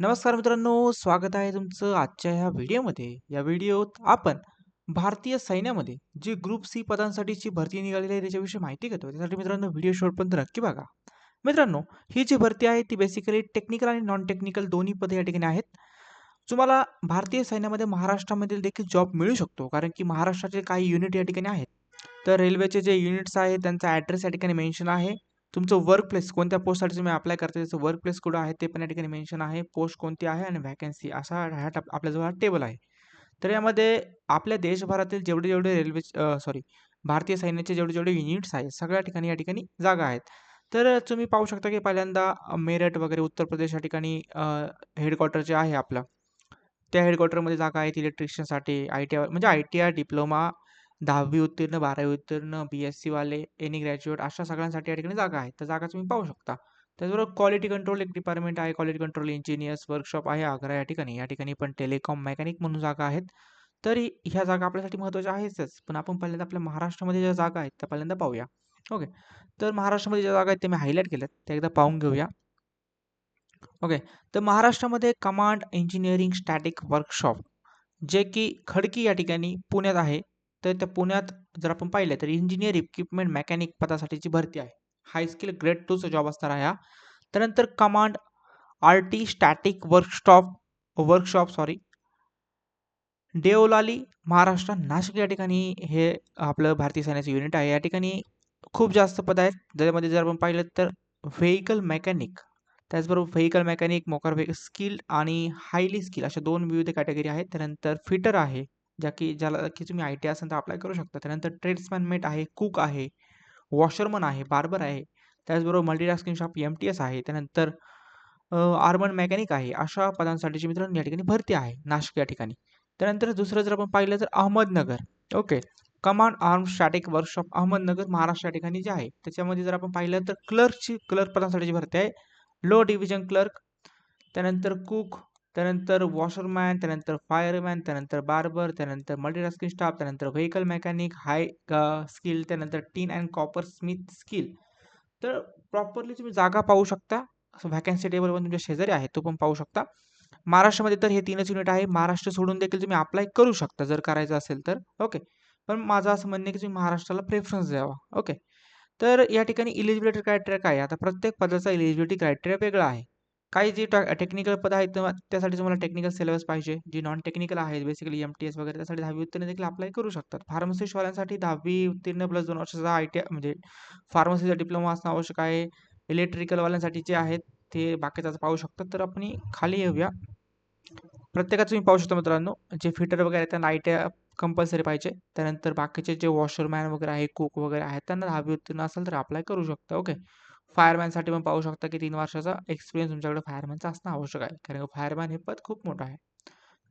नमस्कार मित्रांनो, स्वागत आहे तुमचं आजच्या ह्या व्हिडिओमध्ये. या व्हिडिओत आपण भारतीय सैन्यामध्ये जी ग्रुप सी पदांसाठीची भरती निघालेली आहे त्याच्याविषयी माहिती घेतो. त्यासाठी मित्रांनो व्हिडिओ शेवटपर्यंत नक्की बघा. मित्रांनो, ही जी भरती आहे ती बेसिकली टेक्निकल आणि नॉन टेक्निकल दोन्ही पदे या ठिकाणी आहेत. तुम्हाला भारतीय सैन्यामध्ये महाराष्ट्रामध्ये देखील जॉब मिळू शकतो. कारण की महाराष्ट्राचे काही युनिट या ठिकाणी आहेत. तर रेल्वेचे जे युनिट्स आहेत त्यांचा ॲड्रेस या ठिकाणी मेन्शन आहे. तुमचं वर्क प्लेस कोणत्या पोस्टसाठी तुम्ही अप्लाय करता त्याचं वर्क प्लेस कुठं आहे ते पण या ठिकाणी मेन्शन आहे. पोस्ट कोणती आहे आणि व्हॅकन्सी असा ह्या टप आपल्याजवळ हा टेबल आहे. तर यामध्ये आपल्या देशभरातील जेवढे-जेवढे रेल्वे सॉरी भारतीय सैन्याचे जेवढे-जेवढे युनिट्स आहेत सगळ्या ठिकाणी या ठिकाणी जागा आहेत. तर तुम्ही पाहू शकता की पहिल्यांदा मेरठ वगैरे उत्तर प्रदेश या ठिकाणी हेडक्वार्टर जे आहे आपलं, त्या हेडक्वार्टरमध्ये जागा आहेत इलेक्ट्रिशियनसाठी, आय-टी-आय म्हणजे आय-टी-आय, डिप्लोमा, 10वी उत्तीर्ण, 12वी उत्तीर्ण, बी एस सीवाले एनी ग्रॅज्युएट अशा सगळ्यांसाठी या ठिकाणी जागा आहेत. तर जागा तुम्ही पाहू शकता. त्याचबरोबर क्वालिटी कंट्रोल एक डिपार्टमेंट आहे. क्वालिटी कंट्रोल इंजिनिअर्स वर्कशॉप आहे आग्रा या ठिकाणी. या ठिकाणी पण टेलिकॉम मेकॅनिक म्हणून जागा आहेत. तरी ह्या जागा आपल्यासाठी महत्त्वाच्या आहेतच. पण आपण पहिल्यांदा आपल्या महाराष्ट्रामध्ये ज्या जागा आहेत त्या पहिल्यांदा पाहूया. ओके. तर महाराष्ट्रामध्ये ज्या जागा आहेत त्या मी हायलाईट केल्यात. त्या एकदा पाहून घेऊया. ओके. तर महाराष्ट्रामध्ये कमांड इंजिनिअरिंग स्टॅटिक वर्कशॉप जे की खडकी या ठिकाणी पुण्यात आहे. तर त्या पुण्यात जर आपण पाहिलं तर इंजिनियर इक्विपमेंट मेकॅनिक पदासाठीची भरती आहे. हाय स्किल ग्रेड टूचा जॉब असणार आहे हा. त्यानंतर command RT static workshop workshop sorry Deolali, Maharashtra, Nashik या ठिकाणी हे आपलं भारतीय सैन्याचं युनिट आहे. या ठिकाणी खूप जास्त पद आहेत. ज्यामध्ये जर आपण पाहिलं तर व्हेकल मेकॅनिक, त्याचबरोबर व्हेकल मेकॅनिक, मोकार व्हेइकल स्किल आणि हायली स्किल अशा दोन विविध कॅटेगरी आहेत. त्यानंतर फिटर आहे, ज्या की ज्याला की तुम्ही आय-टी असेल तर अप्लाय करू शकता. त्यानंतर ट्रेड्समॅन मेट आहे, कुक आहे, वॉशरमन आहे, बार्बर आहे. त्याचबरोबर मल्टीटास्किंग शॉप एम-टी-एस आहे. त्यानंतर आर्मन मेकॅनिक आहे. अशा पदांसाठीची मित्रांनो या ठिकाणी भरती आहे नाशिक या ठिकाणी. त्यानंतर दुसरं जर आपण पाहिलं तर Ahmednagar. Okay. Command arm static workshop Ahmednagar, Maharashtra या ठिकाणी जे आहे. त्याच्यामध्ये जर आपण पाहिलं तर क्लर्कची क्लर्क पदांसाठीची भरती आहे. लो डिव्हिजन क्लर्क, त्यानंतर कुक, त्यानंतर वॉशरमॅन, त्यानंतर फायरमॅन, त्यानंतर बार्बर, त्यानंतर मल्टीटास्किंग स्टाफ, त्यानंतर व्हेकल मेकॅनिक, हाय स्किल, त्यानंतर tin and copper smith skill. तर प्रॉपरली तुम्ही जागा पाहू शकता. व्हॅकन्सी टेबल पण तुमच्या शेजारी आहे. तो पण पाहू शकता. महाराष्ट्रामध्ये तर हे तीनच युनिट आहे. महाराष्ट्र सोडून देखील तुम्ही अप्लाय करू शकता जर करायचं असेल तर. ओके. पण माझं असं म्हणणं आहे की तुम्ही महाराष्ट्राला प्रेफरन्स द्यावा. ओके. तर या ठिकाणी इलिजिबिलिटी क्रायटेरिया काय आहे? आता प्रत्येक पदाचा इलिजिबिलिटी क्रायटेरिया वेगळा आहे. काही जी टेक्निकल पद आहेत त्यासाठी तुम्हाला टेक्निकल सिलेबस पाहिजे. जी नॉन टेक्निकल आहेत बेसिकली एम-टी-एस वगैरे त्यासाठी 10वी उत्तीर्ण देखील अप्लाय करू शकतात. फार्मसीशवाल्यांसाठी दहावी उत्तीर्ण प्लस दोन वर्षाचा आय-टी म्हणजे फार्मसीचा डिप्लोमा असणं आवश्यक आहे. इलेक्ट्रिकलवाल्यांसाठी जे आहेत ते बाकीचं पाहू शकतात. तर आपण खाली येऊया. प्रत्येकाचं तुम्ही पाहू शकता मित्रांनो, जे फिटर वगैरे आहेत त्यांना आय-टी-आय कंपल्सरी पाहिजे. त्यानंतर बाकीचे जे वॉशरमॅन वगैरे आहे, कुक वगैरे आहेत त्यांना 10वी उत्तीर्ण असेल तर अप्लाय करू शकता. ओके. फायरमॅनसाठी पण पाहू शकता की तीन वर्षाचा एक्सपिरियन्स तुमच्याकडे फायरमॅनचा असणं आवश्यक आहे. कारण फायरमॅन हे पद खूप मोठं आहे.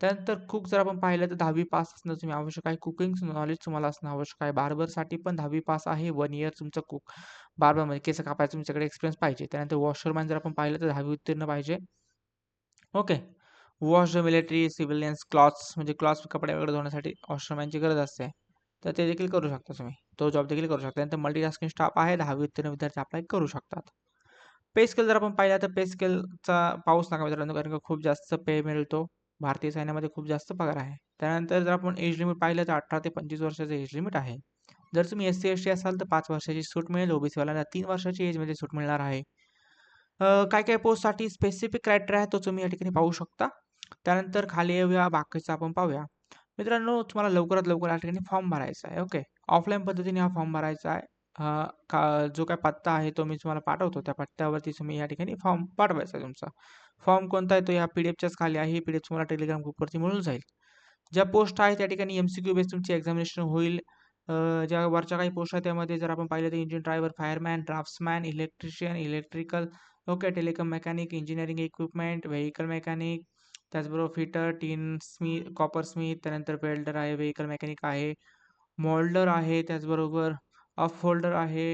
त्यानंतर कुक जर आपण पाहिलं तर 10वी पास असणं तुम्ही आवश्यक आहे. कुकिंग नॉलेज तुम्हाला असणं आवश्यक आहे. बार्बरसाठी पण 10वी पास आहे. वन इयर तुमचं कुक बार्बरमध्ये केस कापायचं तुमच्याकडे एक्सपिरियन्स पाहिजे. त्यानंतर वॉशरमॅन जर आपण पाहिलं तर 10वी उत्तीर्ण पाहिजे. Okay. Wash the military civilians clothes म्हणजे क्लॉथ्स कपडे वगैरे धुण्यासाठी वॉशरमॅनची गरज असते. तर ते देखील करू शकता तुम्ही. तो जॉब देखील करू शकता. नंतर मल्टीटास्किंग स्टाफ आहे. 10वी उत्तीर्ण विद्यार्थी अप्लाय करू शकतात. पे स्केल जर आपण पाहिला तर पे स्केलचा पाऊस नका मित्रांनो कारण का खूप जास्त पे मिळतो. भारतीय सैन्यामध्ये खूप जास्त पगार आहे. त्यानंतर जर आपण एज लिमिट पाहिलं तर 18 ते 25 वर्षाचं एज लिमिट आहे. जर तुम्ही एस-सी, एस-टी असाल तर पाच वर्षाची सूट मिळेल. ओबीसीवाल्यांना तीन वर्षाची एजमध्ये सूट मिळणार आहे. काय-काय पोस्टसाठी स्पेसिफिक क्रायटेरिया आहे तो तुम्ही या ठिकाणी पाहू शकता. त्यानंतर खाली येऊया बाकीचं आपण पाहूया. मित्रांनो तुम्हाला लवकरात लवकर या ठिकाणी फॉर्म भरायचा आहे. ओके. ऑफलाईन पद्धतीने हा फॉर्म भरायचा आहे. का जो काय पत्ता आहे तो मी तुम्हाला पाठवतो. त्या पत्त्यावरती तुम्ही या ठिकाणी फॉर्म पाठवायचा आहे तुमचा. फॉर्म कोणता आहे तो या पी-डी-एफच्याच खाली आहे. पी-डी-एफ तुम्हाला टेलिग्राम ग्रुपवरती मिळून जाईल. ज्या पोस्ट आहेत त्या ठिकाणी एम-सी-क्यू बेस तुमची एक्झामिनेशन होईल. ज्या वरच्या काही पोस्ट आहेत त्यामध्ये जर आपण पाहिलं तर engine driver, fireman, draftsman, electrician, electrical, okay, telecom mechanic, engineering equipment, vehicle mechanic, त्याचबरोबर fitter, tin smith, copper smith, त्यानंतर वेल्डर आहे, व्हेकल मेकॅनिक आहे, मोल्डर आहे, त्याचबरोबर अपहोल्डर आहे.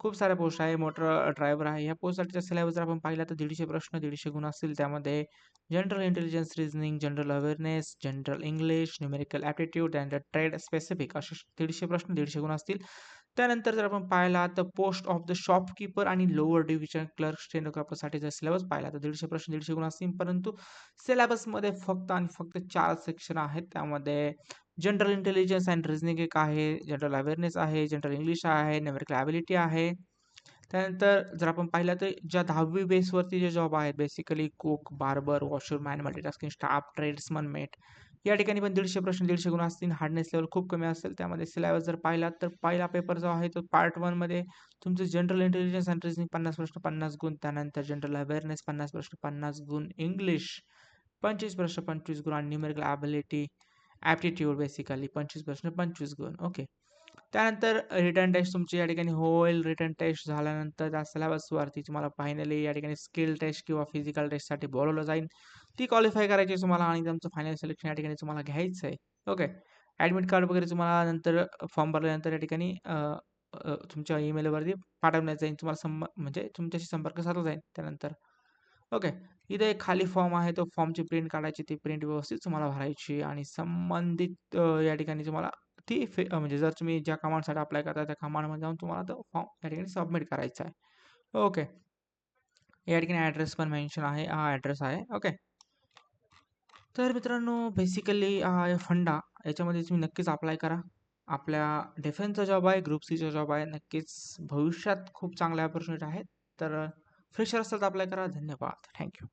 खूप साऱ्या पोस्ट आहे. मोटर ड्रायव्हर आहे. ह्या पोस्टसाठीचा सिलेबस जर आपण पाहिला तर दीडशे प्रश्न दीडशे गुण असतील. त्यामध्ये general intelligence, reasoning, general awareness, general English, numerical aptitude, and trade specific असे दीडशे प्रश्न दीडशे गुण असतील. त्यानंतर जर आपण पाहिला तर पोस्ट ऑफ द शॉपकीपर आणि लोअर डिव्हिजन क्लर्क स्टेनोग्राफरसाठी जर सिलेबस पाहिला तर दीडशे प्रश्न दीडशे गुण असतील परंतु सिलेबसमध्ये फक्त आणि फक्त चार सेक्शन आहेत त्यामध्ये जनरल इंटेलिजन्स अँड रिझनिंग एक आहे जनरल अवेअरनेस आहे जनरल इंग्लिश आहे न्यूमेरिकल ॲबिलिटी आहे. त्यानंतर जर आपण पाहिलं तर ज्या दहावी बेसवरती जे जॉब आहेत basically cook barber washerman multitasking staff tradesman mate या ठिकाणी पण दीडशे प्रश्न दीडशे गुण असतील हार्डनेस लेवल खूप कमी असेल. त्यामध्ये सिलेबस जर पाहिला तर पहिला पेपर जो आहे तो पार्ट वनमध्ये तुमचं जनरल इंटेलिजन्स अँड रिजनिंग पन्नास प्रश्न पन्नास गुण. त्यानंतर जनरल अवेअरनेस पन्नास प्रश्न पन्नास गुण. इंग्लिश पंचवीस प्रश्न पंचवीस गुण. आणि न्यूमेरिकल ॲबिलिटी ॲप्टिट्यूड बेसिकली पंचवीस प्रश्न पंचवीस गुण. ओके. त्यानंतर रिटर्न टेस्ट तुमची या ठिकाणी होईल. रिटर्न टेस्ट झाल्यानंतर त्या सिलेबसवरती तुम्हाला फायनली या ठिकाणी स्किल टेस्ट किंवा फिजिकल टेस्टसाठी बोलवलं जाईल. ती क्वालिफाय करायची तुम्हाला आणि तुमचं फायनल सिलेक्शन या ठिकाणी तुम्हाला घ्यायचं आहे. ओके. ॲडमिट कार्ड वगैरे तुम्हाला नंतर फॉर्म भरल्यानंतर या ठिकाणी तुमच्या ईमेलवरती पाठवण्यात जाईल. तुम्हाला संब म्हणजे तुमच्याशी संपर्क साधला जाईल त्यानंतर. ओके. इथे एक खाली फॉर्म आहे. तो फॉर्मची प्रिंट काढायची ती प्रिंट व्यवस्थित तुम्हाला भरायची आणि संबंधित या ठिकाणी तुम्हाला ती फे म्हणजे जर तुम्ही ज्या कमांडसाठी अप्लाय करता त्या कमांडमध्ये जाऊन तुम्हाला तो फॉर्म या ठिकाणी सबमिट करायचा आहे. ओके. या ठिकाणी ॲड्रेस पण मेन्शन आहे. हा ॲड्रेस आहे. ओके. तर मित्रांनो बेसिकली फंडा. याच्यामध्ये तुम्ही नक्कीच अप्लाय करा. आपल्या डिफेन्सचा जॉब आहे ग्रुप सीचा जॉब आहे. नक्कीच भविष्यात खूप चांगल्या ऑपॉर्च्युनिटी आहेत. तर फ्रेशर असेल तर अप्लाय करा. धन्यवाद. थँक्यू